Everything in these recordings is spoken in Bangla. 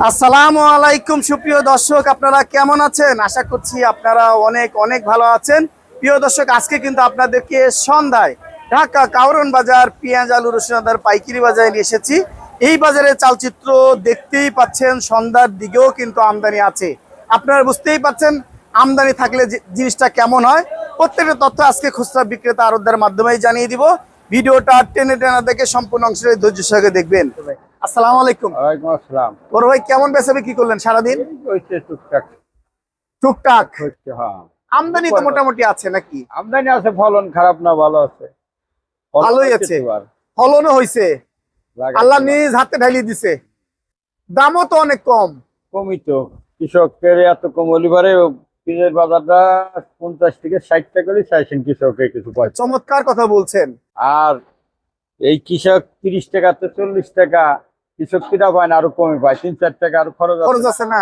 আসসালামু আলাইকুম, সুপ্রিয় দর্শক, আপনারা কেমন আছেন? আশা করছি আপনারা অনেক অনেক ভালো আছেন। প্রিয় দর্শক, আজকে কিন্তু আপনাদেরকে সন্ধ্যায় ঢাকা কাউরন বাজার পেঁয়াজ, আলু রসুনাদার পাইকারি বাজারে নিয়ে এসেছি। এই বাজারের চালচিত্র দেখতেই পাচ্ছেন, সন্ধ্যার দিকেও কিন্তু আমদানি আছে। আপনারা বুঝতেই পাচ্ছেন আমদানি থাকলে জিনিসটা কেমন হয়। প্রত্যেকটা তথ্য আজকে খুচরা বিক্রেতা আরোদ্ধার মাধ্যমেই জানিয়ে দিব। ভিডিওটা টেনে টেনে দেখে সম্পূর্ণ অংশের ধৈর্য সহকারে দেখবেন। আসসালামু আলাইকুম। ওয়ালাইকুম আসসালাম। বড় ভাই কেমন বেচা বিক্রি করলেন সারাদিন? টুকটাক। টুকটাক? হ্যাঁ। আমদানি তো মোটামুটি আছে নাকি? আমদানি আছে ফলন খারাপ না ভালো আছে। ভালোই আছে। ফলনও হয়েছে। লাগাইছে আল্লাহ নিজ হাতে ঢালিয়ে দিছে। দামও তো অনেক কম। কমই তো। কৃষকের এত কম অলিভারে পিঁয়াজের বাজারটা পঞ্চাশ থেকে ষাট টাকা করে চাইছেন কৃষকের কিছু পয়সা। চমৎকার কথা বলছেন। আর এই কৃষক তিরিশ টাকা তো চল্লিশ টাকা কৃষক কিনা পায় না আরও কমে পায়। তিন চার টাকা আরও খরচ আছে। খরচ আছে না।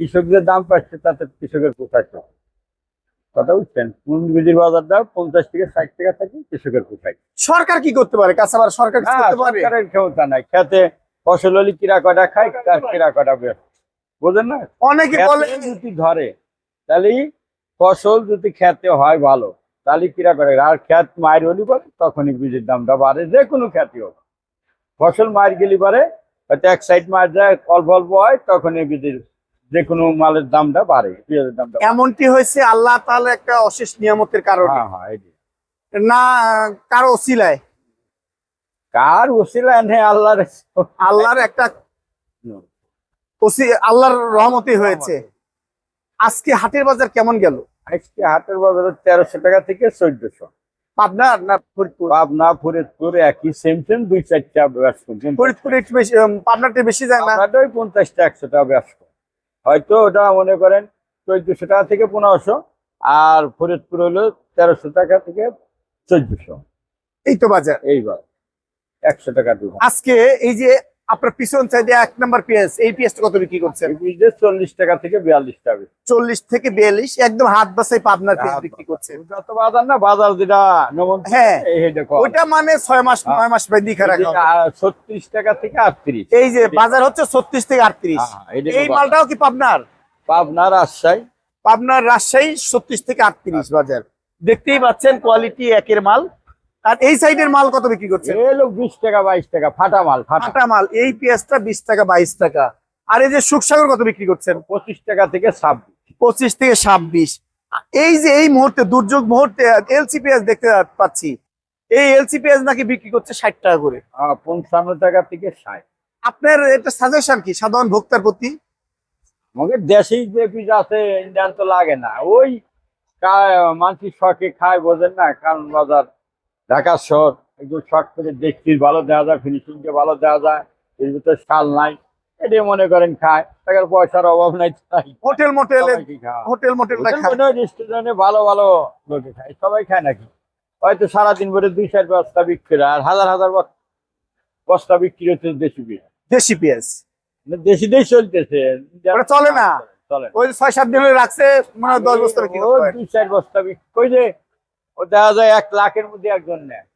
কৃষকদের দাম পাচ্ছে তাতে কৃষকের তো। কথা বুঝছেন? পুঞ্জির বাজারটা পঞ্চাশ থেকে ষাট টাকা থাকে কৃষকের পোষায় সরকার কি করতে পারে? কাঁচাবার সরকার হ্যাঁ, সরকারের ক্ষমতা নাই। খেতে ফসল হলে কিরা কটা খায় কিরা কটা বোঝেন না? অনেকে বলে যদি ধরে তাহলে ফসল যদি খেতে হয় ভালো তাহলে কিরা করে আর খেত মায়ের হলি পরে তখনই বীজের দামটা বাড়ে যে কোনো খ্যাতি হোক। ফসল মায়ের গেলি পরে হয়তো এক সাইড মার যায় অল্প অল্প হয় তখনই বীজের যে কোনো মালের দামটা বাড়ে পেঁয়াজের দামটা এমনটি হয়েছে আল্লাহ তাহলে একটা অশেষ নিয়ামতের কারণে। হ্যাঁ হ্যাঁ না কারও অসিলায় কার উসিলা নেই আল্লাহর আল্লাহর একটা আল্লাহর রহমতি হয়েছে। আজকে হাটের বাজার কেমন গেল? আজকে হাটের বাজারে তেরোশো টাকা থেকে চোদ্দশো। পাবনা না ফরিদপুর? পাবনা ফরিদপুর একই সেম সেম দুই চারটা ব্যাস ফরিদপুর একটু বেশি উম, পাবনাতে বেশি যায় না? ওই পঞ্চাশটা একশো টাকা ব্যাস হয়তো ওটা মনে করেন চোদ্দশো টাকা থেকে পনেরোশো আর ফরিদপুর হলো তেরোশো টাকা থেকে চোদ্দশো। এই তো বাজার। এইবার একশো টাকা আজকে এই যে আপনার পিছন সাইডে এক নাম্বার পেঁয়াজ এই পেঁয়াজটা কত বিক্রি করছেন? চল্লিশ টাকা থেকে বিয়াল্লিশ টাকা চল্লিশ থেকে বিয়াল্লিশ একদম হাত বাসায় পাবনার পেঁয়াজ বিক্রি করছেন। যত বাজার না বাজার যেটা হ্যাঁ। ওইটা মানে ছয় মাস নয় মাস বাই দিকে রাখা ছত্রিশ টাকা থেকে আটত্রিশ। এই যে বাজার হচ্ছে ছত্রিশ থেকে আটত্রিশ। হ্যাঁ, এই। মালটাও কি পাবনার? পাবনা রাজশাহী। পাবনার রাজশাহী ছত্রিশ থেকে আটত্রিশ বাজার। দেখতেই পাচ্ছেন কোয়ালিটি একের মাল। আর এই সাইডের মাল কত বিক্রি করছে? এলো বিশ টাকা বাইশ টাকা ফাটা মাল ফাটা। মাল এই পেঁয়াজটা বিশ টাকা বাইশ টাকা। আর এই যে সুখসাগর কত বিক্রি করছেন? পঁচিশ টাকা থেকে ছাব্বিশ। পঁচিশ থেকে ছাব্বিশ। এই যে এই মুহূর্তে দুর্যোগ মুহূর্তে এলসি পেঁয়াজ দেখতে পাচ্ছি। এই এলসি পেঁয়াজ নাকি বিক্রি করছে ষাট টাকা করে। পঞ্চান্ন টাকা থেকে ষাট। আপনার এটা সাজেশন কি সাধারণ ভোক্তার প্রতি? আমাকে দেশেই যে পিস আছে ইন্ডিয়ান তো লাগে না। ওই মানসিক শখে খায় বোঝেন না কারণ বাজার ঢাকা শহর একদম শখ করে দেখছি ভালো দেওয়া যায় ফিনিশিংকে ভালো দেওয়া যায় এর ভিতরে শাল নাই এটাই মনে করেন খায় টাকার পয়সার অভাব নাই হোটেল মোটেলে? হোটেল মনে রেস্টুরেন্টে ভালো ভালো লোকে খায় সবাই খায় নাকি হয়তো সারাদিন ভরে দুই চার বস্তা বিক্রি আর হাজার হাজার বস- বস্তা বিক্রি হচ্ছে দেশি বিয়ে দেশি পেঁয়াজ দেশি দেশ চলতেছে চলে না? চলে ওই ছয় সাত দিন রাখছে মানে দশ পারে। দুই চার বস্তা বিক্রি কই যে ও দেখা যায় এক লাখের মধ্যে একজন নেয়।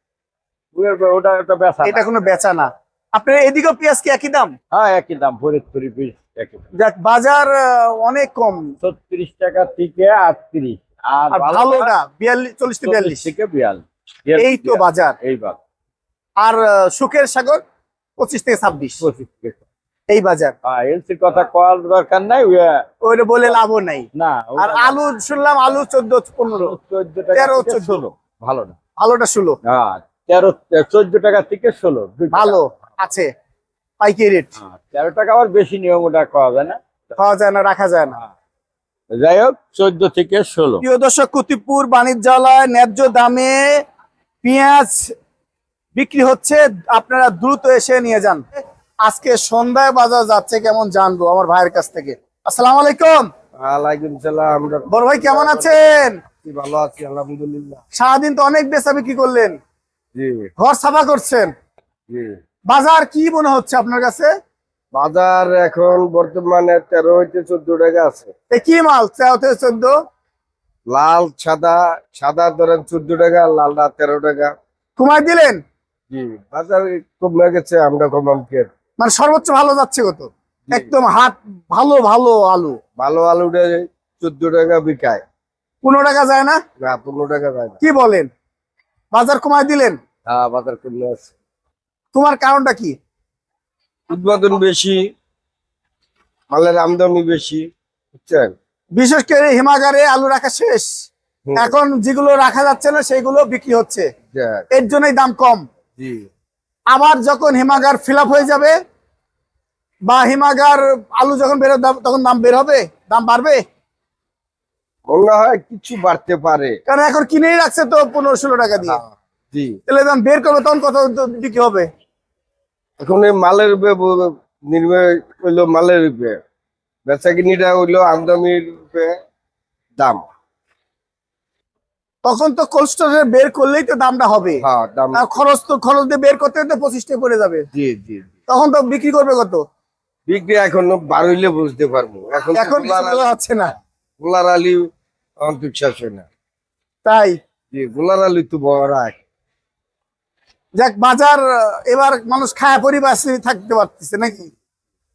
ওটা একটা বেচা এটা কোনো বেচা না। আপনার এদিকেও পেঁয়াজ কি একই দাম? হ্যাঁ একই দাম ফরিদপুরি একই দাম। বাজার অনেক কম। ছত্রিশ টাকা থেকে আটত্রিশ। আর ভালোটা বিয়াল্লিশ চল্লিশ থেকে বিয়াল্লিশ। থেকে বিয়াল্লিশ। এই তো বাজার। এই বাজার। আর সুখের সাগর পঁচিশ থেকে ছাব্বিশ। পঁচিশ থেকে এই বাজার। এলসির কথা কল দরকার নাই ওইটা বলে লাভও নাই। না আর আলু শুনলাম আলু চোদ্দ পনেরো চোদ্দ তেরো, চোদ্দ। ভালো না। আলুটা ষোলো। তেরো চোদ্দ টাকা থেকে ষোলো ভালো আছে। পাইকারি রেট। তেরো টাকা আবার বেশি নিয়ম ওটা খাওয়া যায় না। খাওয়া যায় না রাখা যায় না। যাই হোক চোদ্দ থেকে ষোলো। প্রিয় দর্শক কুতিপুর বাণিজ্যালয় ন্যায্য দামে পেঁয়াজ বিক্রি হচ্ছে। আপনারা দ্রুত এসে নিয়ে যান। আজকে সন্ধ্যায় বাজার যাচ্ছে কেমন জানব আমার ভাইয়ের কাছ থেকে। আসসালাম আলাইকুম। ওয়ালাইকুম সালাম বড় ভাই কেমন আছেন? ভালো আছি আলহামদুলিল্লাহ। সারাদিন তো অনেক বেচা বিক্রি করলেন? জি। ঘর সাফা করছেন? জি। বাজার কি মনে হচ্ছে আপনার কাছে? বাজার এখন বর্তমানে তেরো হইতে চোদ্দ টাকা আছে। কি মাল? তেরোতে চোদ্দ? লাল সাদা সাদা ধরেন চোদ্দ টাকা লালটা তেরো টাকা। কমাই দিলেন? জি বাজার কমে গেছে আমরা কমাম কে? মানে সর্বোচ্চ ভালো যাচ্ছে কত? একদম হাত ভালো ভালো আলু। ভালো আলুটা চোদ্দ টাকা বিকায়। পনেরো টাকা যায় না? না পনেরো টাকা যায় না। কি বলেন? বাজার কমায় দিলেন? হ্যাঁ বাজার করলে আছে। তোমার কারণটা কি? উৎপাদন বেশি মালের আমদানি বেশি বুঝছেন? বিশেষ করে হিমাগারে আলু রাখা শেষ। এখন যেগুলো রাখা যাচ্ছে না সেগুলো বিক্রি হচ্ছে। এর জন্যই দাম কম। জি। আবার যখন হিমাগার ফিল হয়ে যাবে বা হিমাগার আলু যখন বেরো তখন দাম বের হবে? দাম বাড়বে? মনে হয় কিছু বাড়তে পারে। কারণ এখন কিনেই রাখছে তো পনেরো ষোলো টাকা দিয়ে। জি। তাহলে দাম বের করবে তখন কত বিক্রি হবে? এখন এই মালের নির্ভর হইল মালের বেচা কিনিটা হইল আমদানির দাম। তখন তো কোল্ড স্টোরে বের করলেই তো দামটা হবে। হ্যাঁ আর খরচ তো খরচ দিয়ে বের করতে তো পঁচিশটা পড়ে যাবে। জি জি। তখন তো বিক্রি করবে কত? বিক্রি এখন বার বুঝতে পারব। এখন এখন কিছু না। গোলার আলী হয় না। তাই? জি গোলার আলী তো বড় যাক বাজার এবার মানুষ খায়া পরিবার থাকতে পারতেছে নাকি?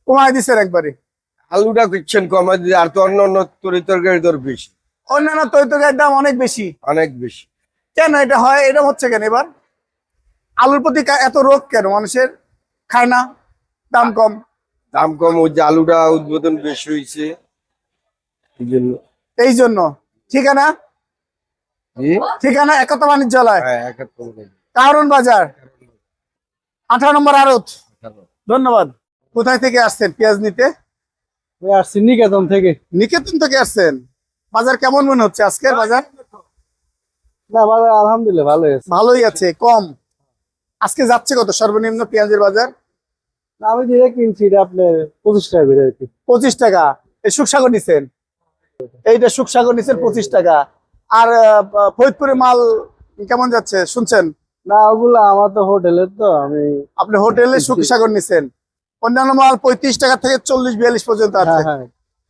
কমায় দিছে একবারে। আলুটা কিচ্ছেন কমা দিয়ে আর তো অন্য অন্য তরি তরকারি দর বেশি। অন্যান্য তৈতরকারির দাম অনেক বেশি। অনেক বেশি। কেন এটা হয়? এটা হচ্ছে কেন এবার? আলুর প্রতি এত রোগ কেন? মানুষের খায় না দাম কম। দাম কম ওই যে আলুটা উদ্বোধন বেশি হয়েছে। এই জন্য। ঠিকানা? ঠিকানা একতা বাণিজ্যালয় হ্যাঁ কারণ বাজার। আঠারো নম্বর আড়ত। ধন্যবাদ। কোথায় থেকে আসছেন? পেঁয়াজ নিতে? আসছি নিকেতন থেকে। নিকেতন থেকে আসছেন? বাজার কেমন মনে হচ্ছে আজকের বাজার? না বাজার আলহামদুলিল্লাহ ভালো আছে। ভালোই আছে কম। আজকে যাচ্ছে কত? সর্বনিম্ন পেঁয়াজের বাজার? আমি যেটা কিনছি এটা আপনার পঁচিশ টাকা আর পঁচিশ টাকা। এই সুখসাগর নিছেন? এইটা সুখসাগর নিছেন পঁচিশ টাকা। আর আহ, ফরিদপুরের মাল কেমন যাচ্ছে? শুনছেন? না ওগুলো আমার তো হোটেলের তো আমি আপনি হোটেলে সুখসাগর নিছেন। অন্যান্য মাল পঁয়ত্রিশ টাকা থেকে চল্লিশ বিয়াল্লিশ পর্যন্ত আছে। হ্যাঁ হ্যাঁ।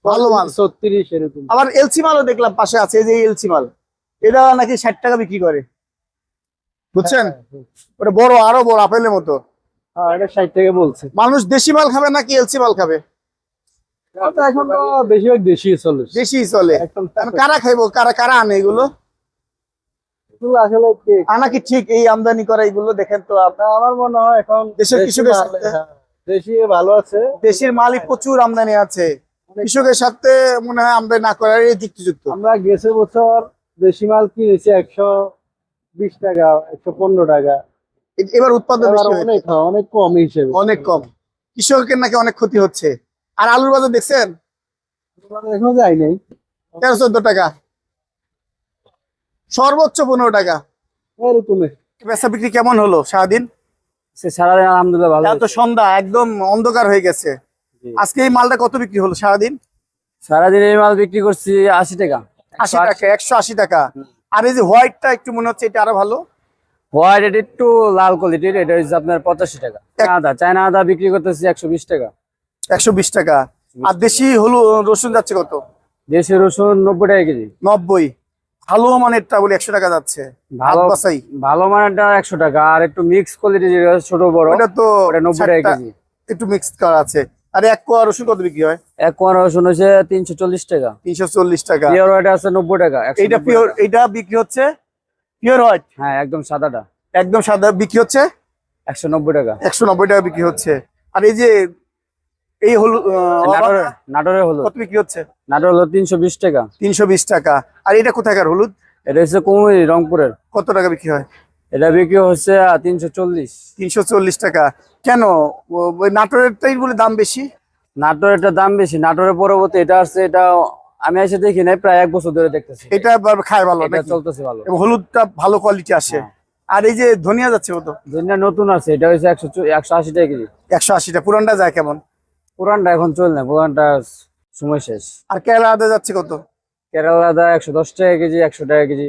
ভালো মাল। ছত্রিশ এরকম। আবার এলসি মালও দেখলাম পাশে আছে যে এলসি মাল। এটা নাকি ষাট টাকা বিক্রি করে। বুঝছেন? ওটা বড় আরও বড় আপেলের মতো। হ্যাঁ এটা ষাট টাকা বলছে। মানুষ দেশি মাল খাবে নাকি এলসি মাল খাবে? তো এখন তো বেশিরভাগ দেশি চলে। দেশি চলে। কারা খাইবো? কারা কারা আনে এগুলো? আসলে কি- আনা কি ঠিক? এই আমদানি করা এগুলো দেখেন তো আমার মনে হয় এখন দেশের হ্যাঁ, দেশি ভালো আছে। দেশের মালই প্রচুর আমদানি আছে। কৃষকের সাথে মনে হয় আমদানি না করার যুক্তিযুক্ত আমরা গেছে বছর দেশি মাল কিনেছি একশো বিশ টাকা একশো পনেরো টাকা। এবার উৎপাদন। অনেক হ্যাঁ, অনেক কম হিসেবে। অনেক কম। কৃষকের নাকি অনেক ক্ষতি হচ্ছে। আর আলুর বাজার দেখছেন? এখনও যাই নাই। তেরো চোদ্দ টাকা। সর্বোচ্চ পনেরো টাকা। এরকমই বেচা বিক্রি কেমন হলো সারাদিন? সে সারাদিন আলহামদুলিল্লাহ ভালো এত সন্ধ্যা একদম অন্ধকার হয়ে গেছে। আজকে এই মালটা কত বিক্রি হলো সারাদিন? সারাদিন এই মাল বিক্রি করছি আশি টাকা। আশি টাকা একশো আশি টাকা। আর এই যে হোয়াইটটা একটু মনে হচ্ছে এটা আরও ভালো? হোয়াইট এটা একটু লাল কোয়ালিটির এটা হচ্ছে আপনার পঁচাশি টাকা। আদা চায়না আদা বিক্রি করতেছি একশো বিশ টাকা। একশো বিশ টাকা। আর দেশি হলু রসুন যাচ্ছে কত? দেশি রসুন নব্বই টাকা কেজি। নব্বই। ভালো মানেরটা বলে একশো টাকা যাচ্ছে। ভালো ভালো মানেরটা একশো টাকা। আর একটু মিক্স কোয়ালিটি যেটা ছোট বড় তো নব্বই টাকা কেজি। একটু মিক্স করা আছে। আর এক কোয়া রসুন কত বিক্রি হয়? এক কোয়া রসুন হচ্ছে তিনশো চল্লিশ টাকা। তিনশো চল্লিশ টাকা। পিওর হোয়াইট আছে নব্বই টাকা 190 এইটা টাকা। পিওর এইটা বিক্রি হচ্ছে পিওর হোয়াইট? হ্যাঁ একদম সাদাটা। একদম সাদা বিক্রি হচ্ছে? একশো নব্বই টাকা। একশো নব্বই টাকা বিক্রি হচ্ছে। আর এই যে এই হলু আহ, নাটোরের নাটোরের হলুদ। কত বিক্রি হচ্ছে? নাটোর হলুদ তিনশো বিশ টাকা। তিনশো বিশ টাকা। আর এটা কোথাকার হলুদ? এটা হচ্ছে কুমুরি রংপুরের। কত টাকা বিক্রি হয়? এটা বিক্রি হচ্ছে তিনশো চল্লিশ। তিনশো চল্লিশ টাকা। কেন? নাটোরেরটাই বলে দাম বেশি? নাটোরের একটা দাম বেশি। নাটোরের পরবর্তী এটা আসছে এটা আমি এসে দেখি নাই প্রায় এক বছর ধরে দেখতেছি। এটা খায় ভালো এটা চলতেছে ভালো। এবং হলুদটা ভালো কোয়ালিটি আসে। হ্যাঁ। আর এই যে ধনিয়া যাচ্ছে কত? যেটা নতুন আছে এটা হচ্ছে একশো একশো আশি টাকা কেজি। একশো আশিটা পুরানটা যায় কেমন? পুরানটা এখন চল না পুরানটা সময় শেষ। আর কেরালা আদা যাচ্ছে কত? কেরালা দা একশো দশ টাকা কেজি একশো টাকা কেজি।